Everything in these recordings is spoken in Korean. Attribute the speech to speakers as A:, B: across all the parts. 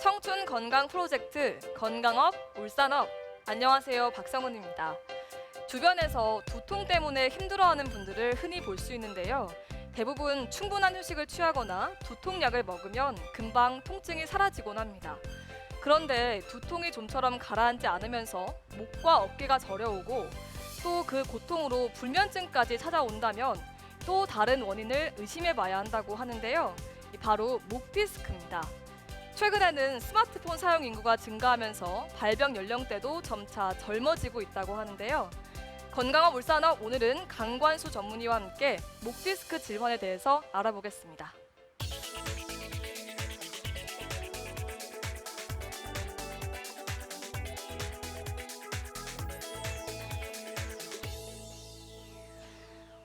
A: 청춘 건강 프로젝트 건강업 울산업 안녕하세요 박성훈입니다. 주변에서 두통 때문에 힘들어하는 분들을 흔히 볼 수 있는데요. 대부분 충분한 휴식을 취하거나 두통약을 먹으면 금방 통증이 사라지곤 합니다. 그런데 두통이 좀처럼 가라앉지 않으면서 목과 어깨가 저려오고 또 그 고통으로 불면증까지 찾아온다면 또 다른 원인을 의심해 봐야 한다고 하는데요. 이 바로 목 디스크입니다. 최근에는 스마트폰 사용 인구가 증가하면서 발병 연령대도 점차 젊어지고 있다고 하는데요. 건강한 울산업 오늘은 강관수 전문의와 함께 목 디스크 질환에 대해서 알아보겠습니다.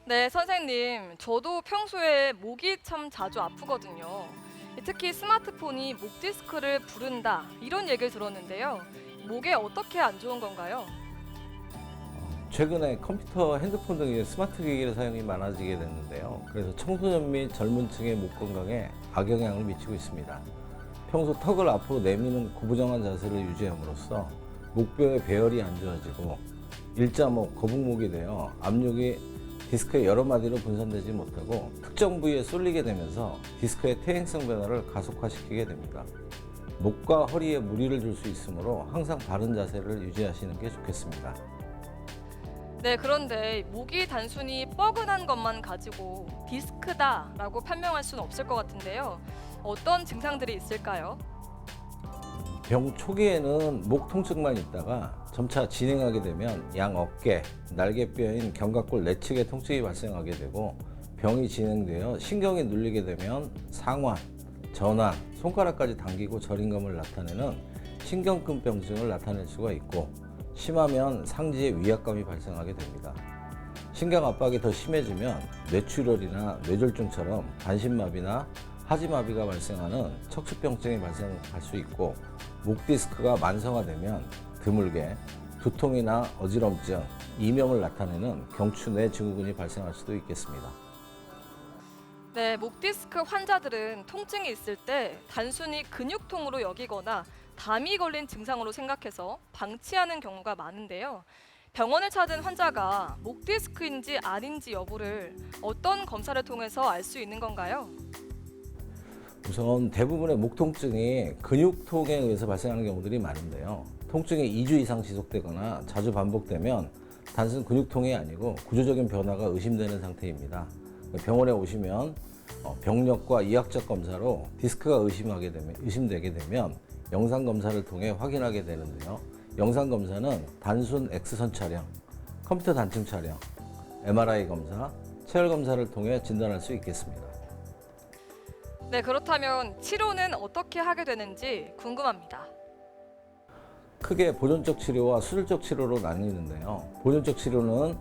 A: 네, 선생님. 저도 평소에 목이 참 자주 아프거든요. 특히 스마트폰이 목 디스크를 부른다 이런 얘기를 들었는데요. 목에 어떻게 안 좋은 건가요?
B: 최근에 컴퓨터, 핸드폰 등의 스마트 기기의 사용이 많아지게 됐는데요. 그래서 청소년 및 젊은 층의 목 건강에 악영향을 미치고 있습니다. 평소 턱을 앞으로 내미는 구부정한 자세를 유지함으로써 목뼈의 배열이 안 좋아지고 일자목, 거북목이 되어 압력이 디스크의 여러 마디로 분산되지 못하고 특정 부위에 쏠리게 되면서 디스크의 퇴행성 변화를 가속화시키게 됩니다. 목과 허리에 무리를 줄 수 있으므로 항상 바른 자세를 유지하시는 게 좋겠습니다.
A: 네, 그런데 목이 단순히 뻐근한 것만 가지고 디스크다라고 판명할 수는 없을 것 같은데요. 어떤 증상들이 있을까요?
B: 병 초기에는 목 통증만 있다가 점차 진행하게 되면 양 어깨, 날개뼈인 견갑골 내측에 통증이 발생하게 되고 병이 진행되어 신경이 눌리게 되면 상완, 전완, 손가락까지 당기고 저림감을 나타내는 신경근병증을 나타낼 수가 있고 심하면 상지에 위압감이 발생하게 됩니다. 신경 압박이 더 심해지면 뇌출혈이나 뇌졸중처럼 반신마비나 하지마비가 발생하는 척추병증이 발생할 수 있고 목 디스크가 만성화되면 드물게 두통이나 어지럼증, 이명을 나타내는 경추 내 증후군이 발생할 수도 있겠습니다.
A: 네, 목 디스크 환자들은 통증이 있을 때 단순히 근육통으로 여기거나 담이 걸린 증상으로 생각해서 방치하는 경우가 많은데요. 병원을 찾은 환자가 목 디스크인지 아닌지 여부를 어떤 검사를 통해서 알 수 있는 건가요?
B: 우선 대부분의 목 통증이 근육통에 의해서 발생하는 경우들이 많은데요. 통증이 2주 이상 지속되거나 자주 반복되면 단순 근육통이 아니고 구조적인 변화가 의심되는 상태입니다. 병원에 오시면 어, 병력과 이학적 검사로 디스크가 의심하게 되면, 의심되게 되면 영상 검사를 통해 확인하게 되는데요. 영상 검사는 단순 X선 촬영, 컴퓨터 단층 촬영, MRI 검사, 체열 검사를 통해 진단할 수 있겠습니다.
A: 네, 그렇다면 치료는 어떻게 하게 되는지 궁금합니다.
B: 크게 보존적 치료와 수술적 치료로 나뉘는데요. 보존적 치료는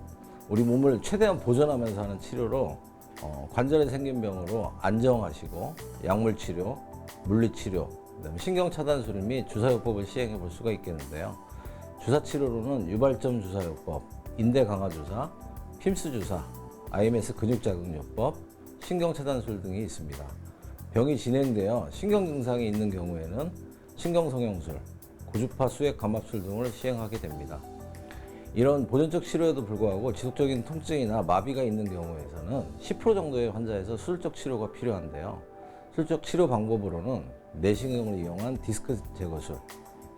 B: 우리 몸을 최대한 보존하면서 하는 치료로 어, 관절에 생긴 병으로 안정하시고 약물 치료, 물리 치료, 그다음에 신경 차단술 및 주사요법을 시행해 볼 수가 있겠는데요. 주사 치료로는 유발점 주사요법, 인대 강화 주사, 핌스 주사, IMS 근육 자극요법, 신경 차단 술 등이 있습니다. 병이 진행되어 신경 증상이 있는 경우에는 신경 성형술, 고주파 수액 감압술 등을 시행하게 됩니다. 이런 보존적 치료에도 불구하고 지속적인 통증이나 마비가 있는 경우에서는 10% 정도의 환자에서 수술적 치료가 필요한데요. 수술적 치료 방법으로는 내시경을 이용한 디스크 제거술,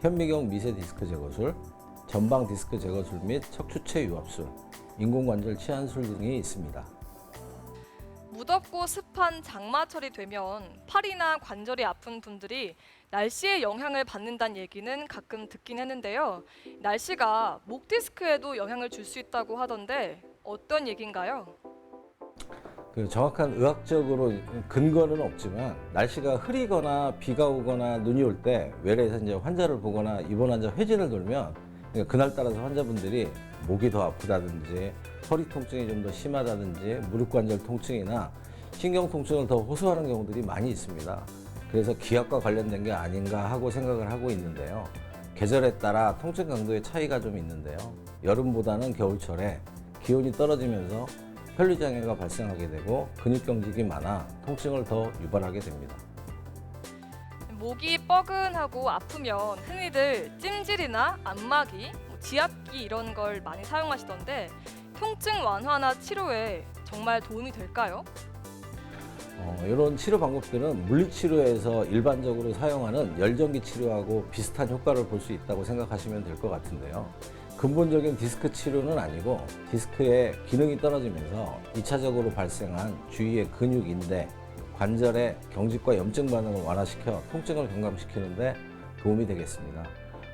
B: 현미경 미세 디스크 제거술, 전방 디스크 제거술 및 척추체 유압술, 인공관절 치환술 등이 있습니다.
A: 무덥고 습한 장마철이 되면 팔이나 관절이 아픈 분들이 날씨의 영향을 받는다는 얘기는 가끔 듣긴 했는데요. 날씨가 목 디스크에도 영향을 줄 수 있다고 하던데 어떤 얘기인가요?
B: 그 정확한 의학적으로 근거는 없지만 날씨가 흐리거나 비가 오거나 눈이 올 때 외래에서 이제 환자를 보거나 입원 환자 회진을 돌면 그날 따라서 환자분들이 목이 더 아프다든지 허리 통증이 좀 더 심하다든지 무릎 관절 통증이나 신경 통증을 더 호소하는 경우들이 많이 있습니다. 그래서 기압과 관련된 게 아닌가 하고 생각을 하고 있는데요. 계절에 따라 통증 강도의 차이가 좀 있는데요. 여름보다는 겨울철에 기온이 떨어지면서 편리장애가 발생하게 되고 근육경직이 많아 통증을 더 유발하게 됩니다.
A: 목이 뻐근하고 아프면 흔히들 찜질이나 안마기, 뭐 지압기 이런 걸 많이 사용하시던데 통증 완화나 치료에 정말 도움이 될까요?
B: 어, 이런 치료 방법들은 물리치료에서 일반적으로 사용하는 열전기 치료하고 비슷한 효과를 볼 수 있다고 생각하시면 될 것 같은데요. 근본적인 디스크 치료는 아니고 디스크의 기능이 떨어지면서 2차적으로 발생한 주위의 근육, 인대, 관절의 경직과 염증 반응을 완화시켜 통증을 경감시키는데 도움이 되겠습니다.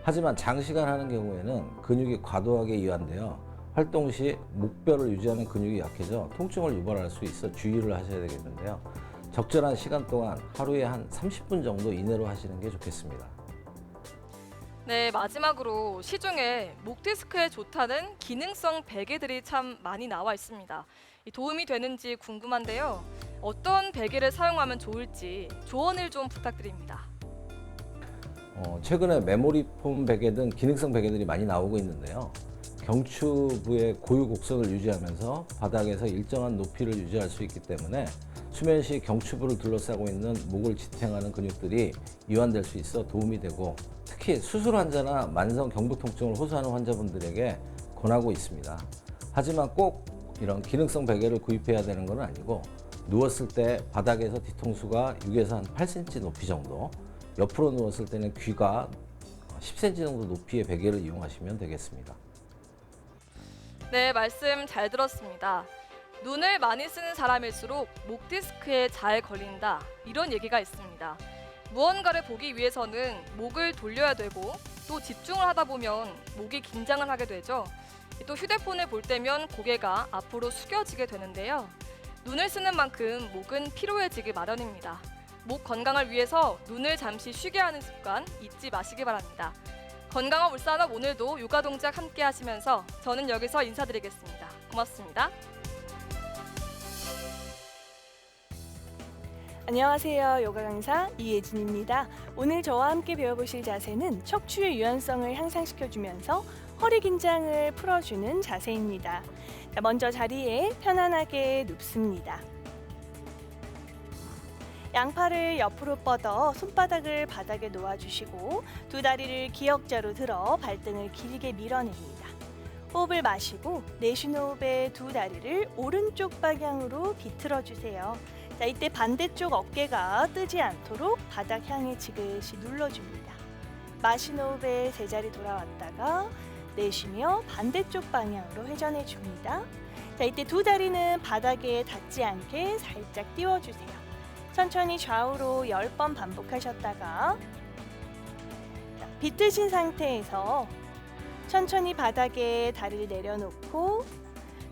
B: 하지만 장시간 하는 경우에는 근육이 과도하게 이완되어 활동 시 목뼈를 유지하는 근육이 약해져 통증을 유발할 수 있어 주의를 하셔야 되겠는데요. 적절한 시간 동안 하루에 한 30분 정도 이내로 하시는 게 좋겠습니다.
A: 네, 마지막으로 시중에 목 디스크에 좋다는 기능성 베개들이 참 많이 나와 있습니다. 이 도움이 되는지 궁금한데요. 어떤 베개를 사용하면 좋을지 조언을 좀 부탁드립니다.
B: 어, 최근에 메모리 폼 베개 등 기능성 베개들이 많이 나오고 있는데요. 경추부의 고유 곡선을 유지하면서 바닥에서 일정한 높이를 유지할 수 있기 때문에 수면 시 경추부를 둘러싸고 있는 목을 지탱하는 근육들이 이완될 수 있어 도움이 되고 특히 수술 환자나 만성 경부 통증을 호소하는 환자분들에게 권하고 있습니다. 하지만 꼭 이런 기능성 베개를 구입해야 되는 건 아니고 누웠을 때 바닥에서 뒤통수가 6에서 한 8cm 높이 정도 옆으로 누웠을 때는 귀가 10cm 정도 높이의 베개를 이용하시면 되겠습니다.
A: 네, 말씀 잘 들었습니다. 눈을 많이 쓰는 사람일수록 목 디스크에 잘 걸린다. 이런 얘기가 있습니다. 무언가를 보기 위해서는 목을 돌려야 되고 또 집중을 하다 보면 목이 긴장을 하게 되죠. 또 휴대폰을 볼 때면 고개가 앞으로 숙여지게 되는데요. 눈을 쓰는 만큼 목은 피로해지기 마련입니다. 목 건강을 위해서 눈을 잠시 쉬게 하는 습관 잊지 마시기 바랍니다. 건강한 울산업 오늘도 요가 동작 함께 하시면서 저는 여기서 인사드리겠습니다. 고맙습니다.
C: 안녕하세요. 요가 강사 이예진입니다. 오늘 저와 함께 배워보실 자세는 척추의 유연성을 향상시켜주면서 허리 긴장을 풀어주는 자세입니다. 자, 먼저 자리에 편안하게 눕습니다. 양팔을 옆으로 뻗어 손바닥을 바닥에 놓아주시고 두 다리를 기역자로 들어 발등을 길게 밀어냅니다. 호흡을 마시고 내쉬는 호흡에 두 다리를 오른쪽 방향으로 비틀어 주세요. 자, 이때 반대쪽 어깨가 뜨지 않도록 바닥 향해 지그시 눌러줍니다. 마시는 호흡에 제자리 돌아왔다가 내쉬며 반대쪽 방향으로 회전해 줍니다. 자, 이때 두 다리는 바닥에 닿지 않게 살짝 띄워주세요. 천천히 좌우로 10번 반복하셨다가 자, 비트신 상태에서 천천히 바닥에 다리를 내려놓고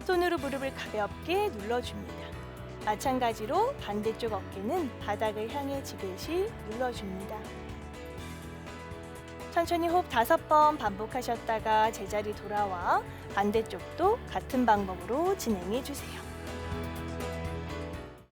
C: 손으로 무릎을 가볍게 눌러줍니다. 마찬가지로 반대쪽 어깨는 바닥을 향해 지그시 눌러줍니다. 천천히 호흡 다섯 번 반복하셨다가 제자리 돌아와 반대쪽도 같은 방법으로 진행해 주세요.